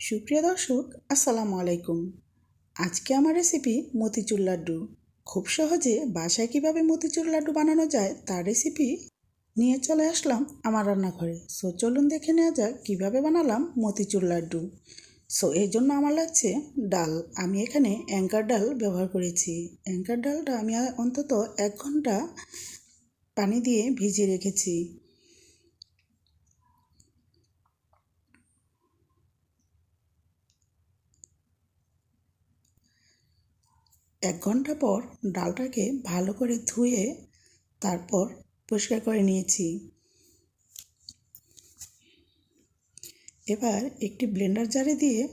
সুপ্রিয় দর্শক, আসসালামু আলাইকুম। আজকে আমার রেসিপি মতিচুর লাড্ডু। খুব সহজে বাসায় কীভাবে মতিচুর লাড্ডু বানানো যায় তার রেসিপি নিয়ে চলে আসলাম আমার রান্নাঘরে। সো চলুন দেখে নেওয়া যাক কীভাবে বানালাম মতিচুর লাড্ডু। সো এর জন্য আমার লাগছে ডাল। আমি এখানে অ্যাঙ্কার ডাল ব্যবহার করেছি। অ্যাঙ্কার ডালটা আমি অন্তত এক ঘণ্টা পানি দিয়ে ভিজিয়ে রেখেছি। এক ঘণ্টা পর ডালটাকে ভালো করে ধুয়ে তারপর পরিষ্কার করে নিয়েছি। এবার একটি ব্লেন্ডার জারে দিয়ে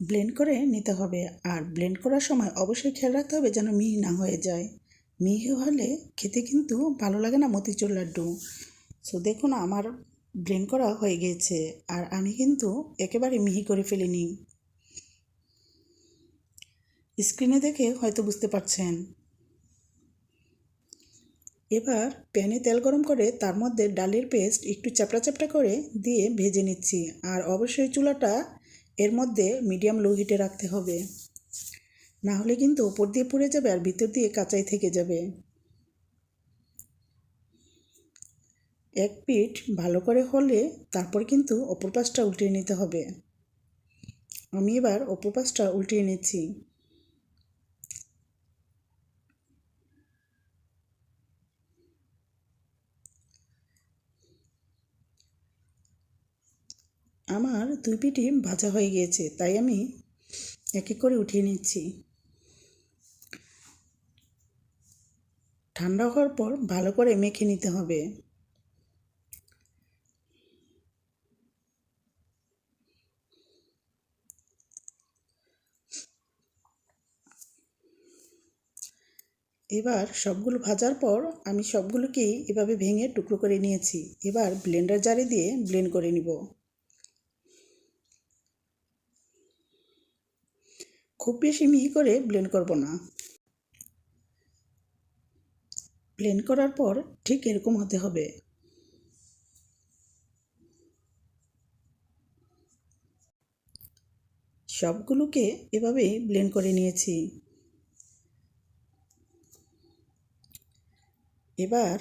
ব্লেন্ড করে নিতে হবে। আর ব্লেন্ড করার সময় অবশ্যই খেয়াল রাখতে হবে যেন মিহি না হয়ে যায়। মিহি হলে খেতে কিন্তু ভালো লাগে না মতিচুর লাড্ডু। সো দেখুন, আমার ব্লেন্ড করা হয়ে গিয়েছে আর আমি কিন্তু একেবারে মিহি করে ফেলিনি। স্ক্রিনে দেখে হয়তো বুঝতে পারছেন। এবার প্যানে তেল গরম করে তার মধ্যে ডালের পেস্ট একটু চ্যাপটা চ্যাপটা করে দিয়ে ভেজে নিচ্ছি। আর অবশ্যই চুলাটা এর মধ্যে মিডিয়াম লো হিটে রাখতে হবে। না হলে কিন্তু ওপর দিয়ে পুড়ে যাবে আর ভিতর দিয়ে কাঁচাই থেকে যাবে। এক পিঠ ভালো করে হলে তারপর কিন্তু অপর পাশটা উল্টিয়ে নিতে হবে। আমি এবার অপর পাশটা উল্টিয়ে নিচ্ছি। আমার দুই পিঠি ভাজা হয়ে গিয়েছে, তাই আমি এক এক করে উঠিয়ে নিচ্ছি। ঠান্ডা হওয়ার পর ভালো করে মেখে নিতে হবে। এবার সবগুলো ভাজার পর আমি সবগুলোকেই এভাবে ভেঙে টুকরো করে নিয়েছি। এবার ব্লেন্ডার জারে দিয়ে ব্লেন্ড করে নিব। খুব বেশি মিহি করে ব্লেন্ড করব না। ব্লেন্ড করার পর ঠিক এরকম হতে হবে। সবগুলোকে এভাবেই ব্লেন্ড করে নিয়েছি। এবার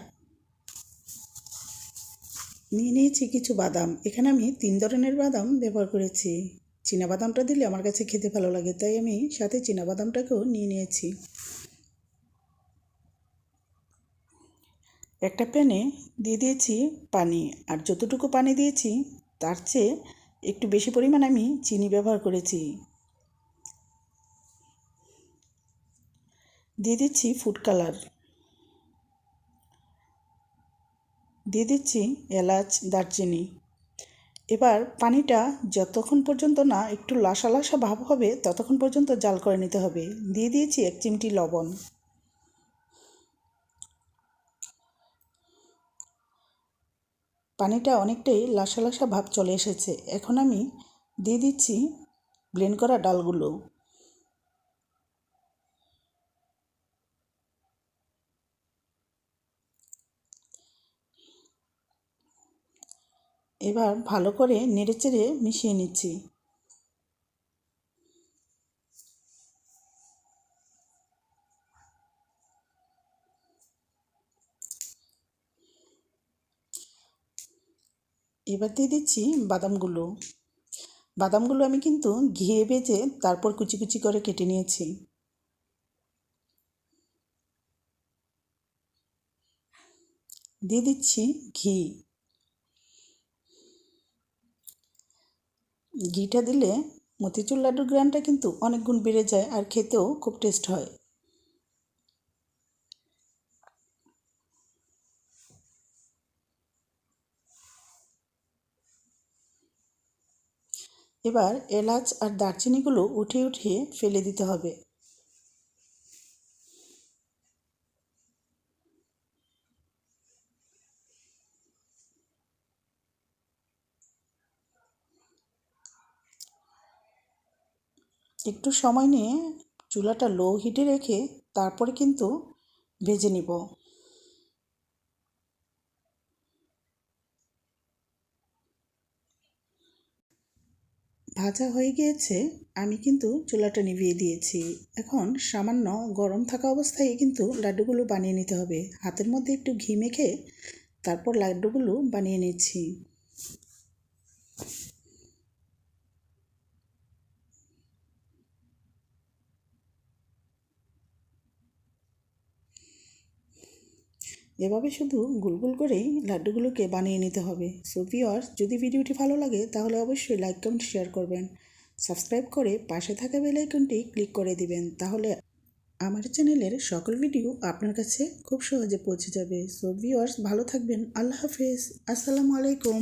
নিয়ে নিয়েছি কিছু বাদাম। এখানে আমি তিন ধরনের বাদাম ব্যবহার করেছি। বাদামটা দিলে আমার কাছে খেতে ভালো লাগে, তাই আমি সাথে বাদামটাকেও নিয়ে নিয়েছি। একটা প্যানে দিয়ে দিয়েছি পানি, আর যতটুকু পানি দিয়েছি তার চেয়ে একটু বেশি পরিমাণ আমি চিনি ব্যবহার করেছি। দিয়ে দিচ্ছি ফুড কালার। দিয়ে দিচ্ছি এলাচ, দারচিনি। এবার পানিটা যতক্ষণ পর্যন্ত না একটু লাসা লাসা ভাব হবে, ততক্ষণ পর্যন্ত জাল করে নিতে হবে। দিয়ে দিয়েছি এক চিমটি লবণ। পানিটা অনেকটাই লাসা লাসা ভাব চলে এসেছে। এখন আমি দিয়ে দিচ্ছি ব্লেন্ড করা ডালগুলো। এবার ভালো করে নেড়েচেড়ে মিশিয়ে নিচ্ছি। এবার দিয়ে দিচ্ছি বাদামগুলো। বাদামগুলো আমি কিন্তু ঘিয়ে বেজে তারপর কুচি কুচি করে কেটে নিয়েছি। দিয়ে দিচ্ছি ঘি। ঘিটা দিলে মতিচুর লাড্ডুর গ্রানটা কিন্তু অনেক গুণ বেড়ে যায় আর খেতেও খুব টেস্ট হয়। এবার এলাচ আর দারচিনিগুলো উঠিয়ে উঠিয়ে ফেলে দিতে হবে। একটু সময় নিয়ে চুলাটা লো হিটে রেখে তারপরে কিন্তু ভেজে নিব। ভাজা হয়ে গিয়েছে, আমি কিন্তু চুলাটা নিভিয়ে দিয়েছি। এখন সামান্য গরম থাকা অবস্থায় কিন্তু লাড্ডুগুলো বানিয়ে নিতে হবে। হাতের মধ্যে একটু ঘি মেখে তারপর লাড্ডুগুলো বানিয়ে নিচ্ছি। এভাবে শুধু গুলগুল করেই লাড্ডুগুলোকে বানিয়ে নিতে হবে। সো ভিওয়ার্স যদি ভিডিওটি ভালো লাগে, তাহলে অবশ্যই লাইক কমেন্ট শেয়ার করবেন। সাবস্ক্রাইব করে পাশে থাকা বেল আইকনটি ক্লিক করে দিবেন, তাহলে আমার চ্যানেলের সকল ভিডিও আপনার কাছে খুব সহজে পৌঁছে যাবে। সো ভিওয়ার্স ভালো থাকবেন। আল্লাহ হাফেজ। আসসালামু আলাইকুম।